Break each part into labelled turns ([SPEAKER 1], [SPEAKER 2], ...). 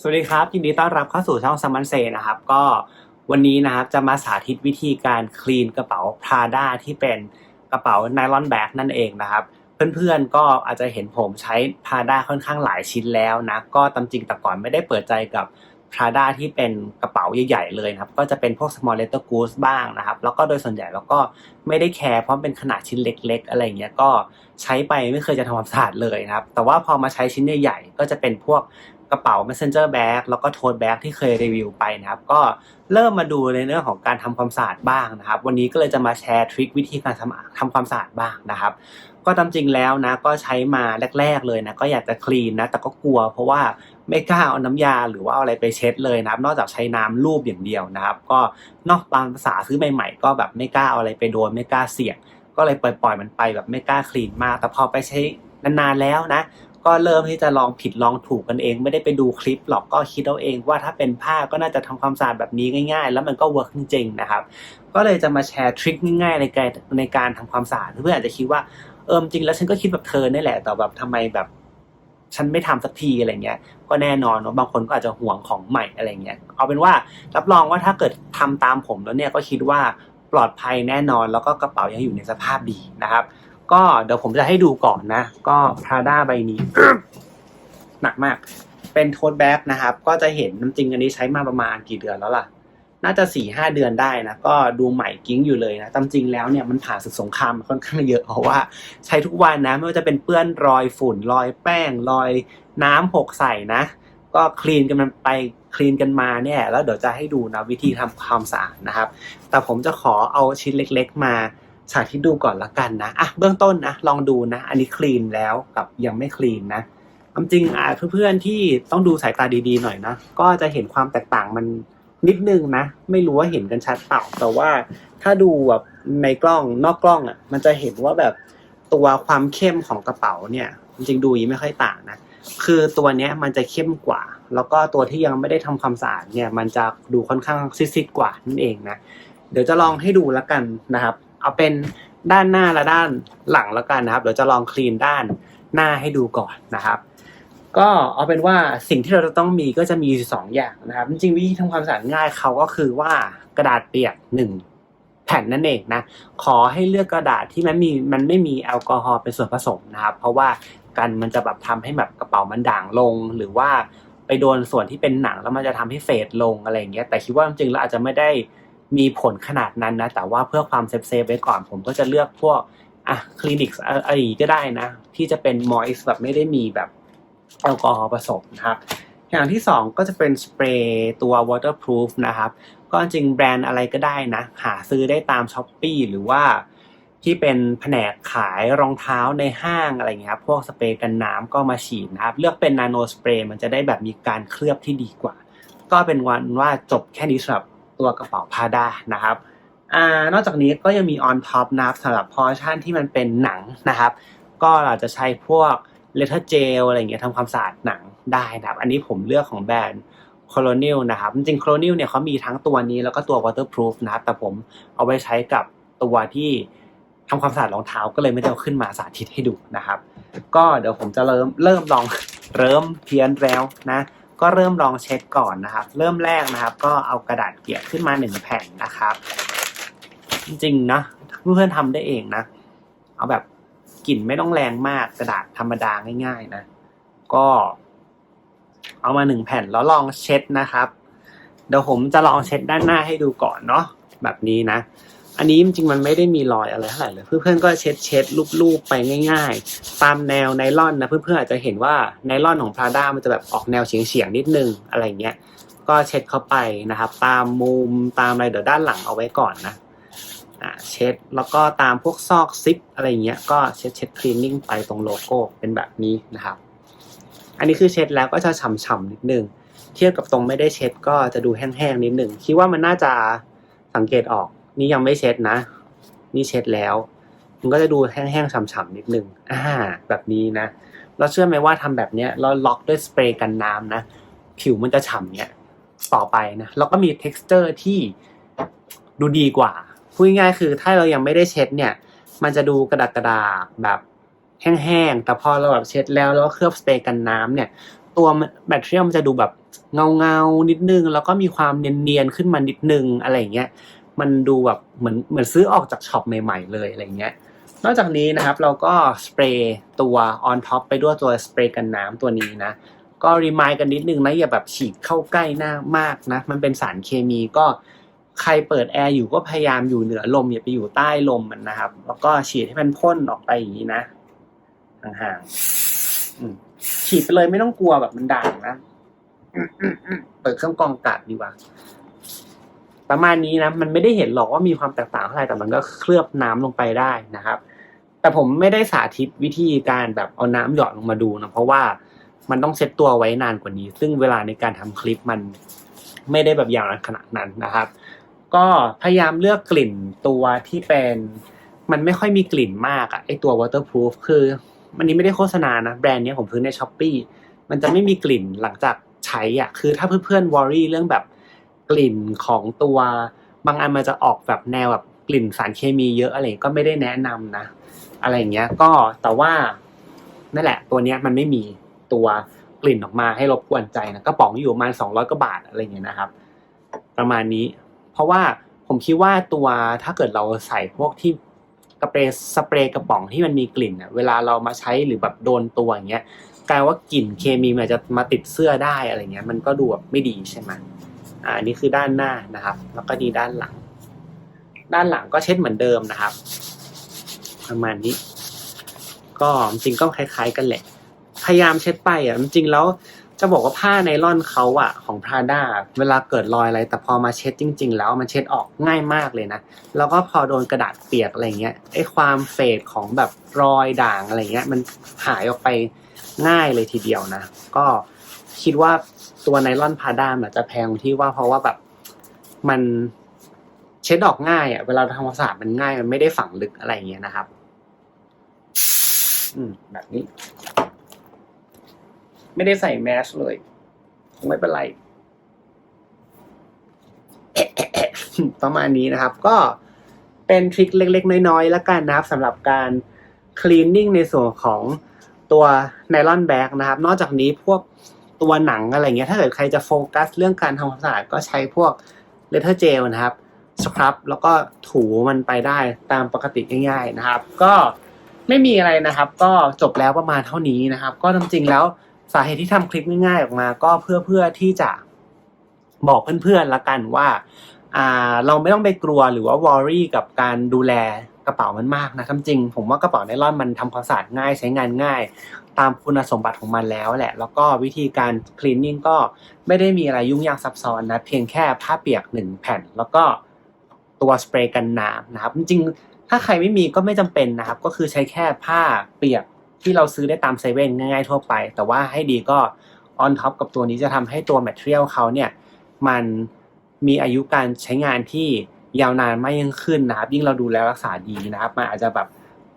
[SPEAKER 1] สวัสดีครับ ยินดีต้อนรับเข้าสู่ช่องซัมมันเซนะครับ ก็วันนี้นะครับจะมาสาธิตวิธีการคลีนกระเป๋า Prada ที่เป็นกระเป๋าไนลอนแบ็กนั่นเองนะครับ เพื่อนๆก็อาจจะเห็นผมใช้ Prada ค่อนข้างหลายชิ้นแล้วนะก็ตามจริงแต่ก่อนไม่ได้เปิดใจกับ Prada ที่เป็นกระเป๋าใหญ่ๆเลยนะครับ ก็จะเป็นพวก small letter goods บ้างนะครับ แล้วก็โดยส่วนใหญ่แล้วก็ไม่ได้แคร์เพราะเป็นขนาดชิ้นเล็ก ๆ อะไรเงี้ยก็ใช้ไปไม่เคยจะทำความสะอาดเลยนะครับ แต่ว่าพอมาใช้ชิ้นใหญ่ๆก็จะเป็นพวก กระเป๋า messenger bag แล้วก็ tote bag ที่เคยรีวิวไปนะครับ ก็เริ่มมาดูในเรื่องของการทำความสะอาดบ้างนะครับ วันนี้ก็เลยจะมาแชร์ทริควิธีการทำทำความสะอาดบ้างนะครับ ก็ตามจริงแล้วนะ ก็ใช้มาแรก ๆเลยนะ ก็อยากจะคลีนนะ แต่ก็กลัว เพราะว่าไม่กล้าเอาน้ำยาหรือว่าเอาอะไรไปเช็ดเลยนะครับ นอกจากใช้น้ำลูบอย่างเดียวนะครับ ก็นอกตามภาษาซื้อใหม่ๆ ก็แบบไม่กล้าเอาอะไรไปโดนไม่กล้าเสี่ยง ก็เลยปล่อยๆมันไปแบบไม่กล้าคลีนมาก แต่พอไปใช้นานๆแล้วนะ ก็เริ่มที่จะลองผิดลองถูกกันเอง ไม่ได้ไปดูคลิปหรอกก็คิดเอาเอง ว่าถ้าเป็นผ้าก็น่าจะทำความสะอาดแบบนี้ง่าย ๆ แล้วมันก็เวิร์กจริงๆนะครับ ก็เลยจะมาแชร์ทริคง่ายๆในการในการทำความสะอาดเพื่อนอาจจะคิดว่าเออจริงแล้วฉันก็คิดแบบเธอนี่แหละแต่แบบทำไมแบบฉันไม่ทำสักทีอะไรเงี้ย ก็แน่นอนว่าบางคนก็อาจจะห่วงของใหม่อะไรเงี้ย เอาเป็นว่ารับรองว่าถ้าเกิดทำตามผมแล้วเนี่ยก็คิดว่าปลอดภัยแน่นอนแล้วก็กระเป๋ายังอยู่ในสภาพดีนะครับ ก็เดี๋ยวผมจะให้ดูก่อนนะ ก็ Prada ใบนี้ หนักมาก เป็นโทสแบ็กนะครับ ก็จะเห็นน้ำจริงอันนี้ใช้มาประมาณกี่เดือนแล้วล่ะ น่าจะสี่ห้าเดือนได้นะ ก็ดูใหม่กิ้งอยู่เลยนะตามจริงแล้วเนี่ยมันผ่านศึกสงครามค่อนข้างเยอะเพราะว่าใช้ทุกวันนะ ไม่ว่าจะเป็นเปื้อนรอยฝุ่น รอยแป้ง รอยน้ำหกใส่นะ ก็คลีนกันมันไปคลีนกันมาเนี่ยแล้วเดี๋ยวจะให้ดูนะวิธีทำความสะอาดนะครับ แต่ผมจะขอเอาชิ้นเล็ก ๆ มา สาธิตดูก่อนละกันนะอะเบื้องต้นนะลองดูนะ อันนี้คลีนแล้วกับยังไม่คลีนนะความจริงอะเพื่อนๆที่ต้องดูสายตาดีๆหน่อยนะก็จะเห็นความแตกต่างมันนิดนึงนะ ไม่รู้ว่าเห็นกันชัดเปล่า แต่ว่าถ้าดูแบบในกล้องนอกกล้องอะมันจะเห็นว่าแบบตัวความเข้มของกระเป๋าเนี่ยจริงดูยังไม่ค่อยต่างนะคือตัวเนี้ยมันจะเข้มกว่า แล้วก็ตัวที่ยังไม่ได้ทำความสะอาดเนี่ยมันจะดูค่อนข้างซิดๆกว่านั่นเองนะเดี๋ยวจะลองให้ดูแล้วกันนะครับ เอาเป็นด้านหน้าและด้านหลังแล้วกันนะครับเดี๋ยวจะลองคลีนด้านหน้าให้ดูก่อนนะครับ ก็เอาเป็นว่าสิ่งที่เราจะต้องมีก็จะมีสองอย่างนะครับ จริงๆวิธีทำความสะอาดง่ายเขาก็คือว่ากระดาษเปียกหนึ่งแผ่นนั่นเองนะขอให้เลือกกระดาษที่มันมีมันไม่มีแอลกอฮอล์เป็นส่วนผสมนะครับ เพราะว่ากันมันจะแบบทำให้แบบกระเป๋ามันด่างลงหรือว่าไปโดนส่วนที่เป็นหนังแล้วมันจะทำให้เฟดลงอะไรอย่างเงี้ยแต่คิดว่าจริงๆแล้วอาจจะไม่ได้ มีผลขนาดนั้นนะ แต่ว่าเพื่อความเซฟเซฟไว้ก่อน ผมก็จะเลือกพวกอะคลินิกอะไรก็ได้นะ ที่จะเป็นมอยส์แบบไม่ได้มีแบบแอลกอฮอล์ผสมนะครับอย่างที่สองก็จะเป็นสเปรย์ตัว waterproof นะครับ ก็จริงแบรนด์อะไรก็ได้นะ หาซื้อได้ตาม s h อ p e e หรือว่าที่เป็นแผนกขายรองเท้าในห้างอะไรเงี้ยครับพวกสเปรย์กันน้ำก็มาฉีดนะครับ เลือกเป็นนาโนสเปรย์มันจะได้แบบมีการเคลือบที่ดีกว่า ก็เป็นวันว่าจบแค่นี้สำหรับ ตัวกระเป๋าพาด้านะครับอ่านอกจากนี้ก็ยังมี on top นะครับสำหรับพอร์ชั่นที่มันเป็นหนังนะครับ ก็เราจะใช้พวกเลเทอร์เจลอะไรเงี้ยทำความสะอาดหนังได้นะครับ อันนี้ผมเลือกของแบรนด์ Colonial นะครับ จริงๆ Colonial เนี่ยเขามีทั้งตัวนี้แล้วก็ตัว waterproof นะครับ แต่ผมเอาไว้ใช้กับตัวที่ทำความสะอาดรองเท้าก็เลยไม่ได้เอาขึ้นมาสาธิตให้ดูนะครับ ก็เดี๋ยวผมจะเริ่มเริ่มลองเริ่มเพี้ยนแล้วนะ ก็เริ่มลองเช็ดก่อนนะครับ เริ่มแรกนะครับ ก็เอากระดาษเปียกขึ้นมาหนึ่งแผ่นนะครับ จริงๆนะเพื่อนๆทำได้เองนะ เอาแบบกลิ่นไม่ต้องแรงมากกระดาษธรรมดาง่าย ๆ นะ ก็ เอามาหนึ่งแผ่นแล้วลองเช็ดนะครับ เดี๋ยวผมจะลองเช็ดด้านหน้าให้ดูก่อนเนาะแบบนี้นะ อันนี้จริงๆมันไม่ได้มีรอยอะไรเท่าไหร่เลยเพื่อนๆก็เช็ดเช็ดลูบๆไปง่ายๆ ตามแนวไนล่อนนะเพื่อนๆอาจจะเห็นว่าไนล่อนของ Prada มันจะแบบออกแนวเฉียงๆนิดนึงอะไรเงี้ยก็เช็ดเข้าไปนะครับ ตามมุมตามอะไรเดี๋ยวด้านหลังเอาไว้ก่อนนะอ่าเช็ดแล้วก็ตามพวกซอกซิปอะไรเงี้ยก็เช็ดเช็ดคลีนนิ่งไปตรงโลโก้เป็นแบบนี้นะครับ อันนี้คือเช็ดแล้วก็จะฉ่ำๆนิดนึงเทียบกับตรงไม่ได้เช็ดก็จะดูแห้งๆนิดนึงคิดว่ามันน่าจะสังเกตออก นี่ยังไม่เช็ดนะ นี่เช็ดแล้ว มันก็จะดูแห้งๆฉ่ำๆนิดนึงอ่าแบบนี้นะเราเชื่อไหมว่าทำแบบเนี้ยเราล็อกด้วยสเปรย์กันน้ำนะ ผิวมันจะฉ่ำเนี้ยต่อไปนะแล้วก็มี t e x t อร์ที่ดูดีกว่าพูดง่ายๆคือถ้าเรายังไม่ได้เช็ดเนี่ย มันจะดูกระดาษกระดาษแบบแห้งๆ แต่พอเราแบบเช็ดแล้วแล้วเคลือบสเปรย์กันน้ำเนี่ย ตัวแบตเตอรี่มันจะดูแบบเงาเงาๆนิดนึง แล้วก็มีความเนียนๆ ขึ้นมานิดนึงอะไรอย่างเงี้ย มันดูแบบเหมือนเหมือนซื้อออกจากช็อปใหม่ๆเลยอะไรเงี้ย นอกจากนี้นะครับเราก็สเปรย์ตัว on top ไปด้วยตัวสเปรย์กันน้ำตัวนี้นะ ก็รีมายกันนิดนึงนะอย่าแบบฉีดเข้าใกล้หน้ามากนะ มันเป็นสารเคมีก็ใครเปิดแอร์อยู่ก็พยายามอยู่เหนือลมอย่าไปอยู่ใต้ลมมันนะครับ แล้วก็ฉีดให้มันพ่นออกไปอย่างนี้นะห่างๆฉีดไปเลยไม่ต้องกลัวแบบมันด่างนะเปิดเครื่องกรองอากาศดีกว่า ประมาณนี้นะมันไม่ได้เห็นหรอกว่ามีความแตกต่างเท่าไหร่แต่มันก็เคลือบน้ำลงไปได้นะครับ แต่ผมไม่ได้สาธิตวิธีการแบบเอาน้ำหยอดลงมาดูนะเพราะว่ามันต้องเซตตัวไว้นานกว่านี้ ซึ่งเวลาในการทำคลิปมันไม่ได้แบบยาวนานขนาดนั้นนะครับ ก็พยายามเลือกกลิ่นตัวที่เป็นมันไม่ค่อยมีกลิ่นมากอะไอตัว waterproof คือมันนี้ไม่ได้โฆษณานะแบรนด์นี้ผมซื้อในช้อปปีมันจะไม่มีกลิ่นหลังจากใช้อะคือถ้าเพื่อนๆวอรี่เรื่องแบบ กลิ่นของตัว บางอันมันจะออกแบบแนวแบบกลิ่นสารเคมีเยอะอะไรก็ไม่ได้แนะนำนะ อะไรอย่างเงี้ยก็แต่ว่านั่นแหละ ตัวเนี้ยมันไม่มีตัวกลิ่นออกมาให้รบกวนใจนะกระป๋องอยู่ประมาณสองร้อยกว่าบาทอะไรเงี้ยนะครับ ประมาณนี้ เพราะว่าผมคิดว่าตัวถ้าเกิดเราใส่พวกที่กระเปรย์สเปรย์กระป๋องที่มันมีกลิ่นเวลาเรามาใช้หรือแบบโดนตัวอย่างเงี้ยกลายว่ากลิ่นเคมีมันจจะมาติดเสื้อได้อะไรเงี้ย มันก็ดูแบบไม่ดีใช่ไหม อันนี่คือด้านหน้านะครับ แล้วก็ดีด้านหลัง ด้านหลังก็เช็ดเหมือนเดิมนะครับ ประมาณนี้ ก็จริงก็คล้าย ๆ กันแหละ พยายามเช็ดไปอะจริงแล้วจะบอกว่าผ้าไนล่อนเขาอะของพราด้าเวลาเกิดรอยอะไร แต่พอมาเช็ดจริง ๆ แล้วมันเช็ดออกง่ายมากเลยนะ แล้วก็พอโดนกระดาษเปียกอะไรเงี้ยไอ้ความเฟดของแบบรอยด่างอะไรเงี้ย มันหายออกไปง่ายเลยทีเดียวนะ ก็ คิดว่าตัวไนลอนพาด้าอาจจะแพงที่ว่าเพราะว่าแบบมันเช็ดออกง่ายอะเวลาทำความสะอาดมันง่ายมันไม่ได้ฝังลึกอะไรเงี้ยนะครับ อืม แบบนี้ ไม่ได้ใส่แมสเลยไม่เป็นไรประมาณนี้นะครับ ก็เป็นทริคเล็ก ๆ น้อยๆแล้วกันนะครับสำหรับการคลีนนิ่งในส่วนของตัวไนลอนแบ็กนะครับ นอกจากนี้พวก ตัวหนังอะไรเงี้ย ถ้าเกิดใครจะโฟกัสเรื่องการทำความสะอาดก็ใช้พวกเลเทอร์เจลนะครับสครับแล้วก็ถูมันไปได้ตามปกติง่าย ๆนะครับ ก็ไม่มีอะไรนะครับ ก็จบแล้วประมาณเท่านี้นะครับ ก็จริงๆแล้วสาเหตุที่ทำคลิปง่ายๆออกมา ก็เพื่อเพื่อที่จะบอกเพื่อนๆละกันว่าอ่าเราไม่ต้องไปกลัวหรือว่าวอรี่กับการดูแล กระเป๋ามันมากนะจริง ผมว่ากระเป๋าไนลอนมันทำความสะอาดง่ายใช้งานง่าย ตามคุณสมบัติของมันแล้วแหละ แล้วก็วิธีการคลีนนิ่งก็ไม่ได้มีอะไรยุ่งยากซับซ้อนนะเพียงแค่ผ้าเปียกหนึ่งแผ่น แล้วก็ตัวสเปรย์กันน้ำนะครับ จริงถ้าใครไม่มีก็ไม่จำเป็นนะครับ ก็คือใช้แค่ผ้าเปียกที่เราซื้อได้ตามเซเว่นง่ายๆทั่วไป แต่ว่าให้ดีก็ออนท็อปกับตัวนี้จะทำให้ตัวแมทเทียลเขาเนี่ยมันมีอายุการใช้งานที่ ยาวนานมากยิ่งขึ้นนะครับ ยิ่งเราดูแลรักษาดีนะครับ มันอาจจะแบบ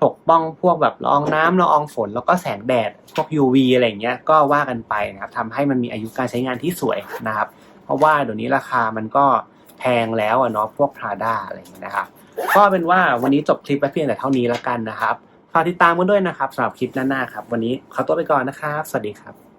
[SPEAKER 1] ปกป้องพวกแบบละอองน้ำละอองฝน แล้วก็แสงแดดพวก UV อะไรเงี้ยก็ว่ากันไปนะครับทำให้มันมีอายุการใช้งานที่สวยนะครับ เพราะว่าเดี๋ยวนี้ราคามันก็แพงแล้วอะเนาะพวก Prada อะไรเงี้ยนะครับก็เป็นว่าวันนี้จบคลิปไปเพียงแต่เท่านี้แล้วกันนะครับฝากติดตามกันด้วยนะครับสำหรับคลิปหน้าๆครับ วันนี้ขอตัวไปก่อนนะครับ สวัสดีครับ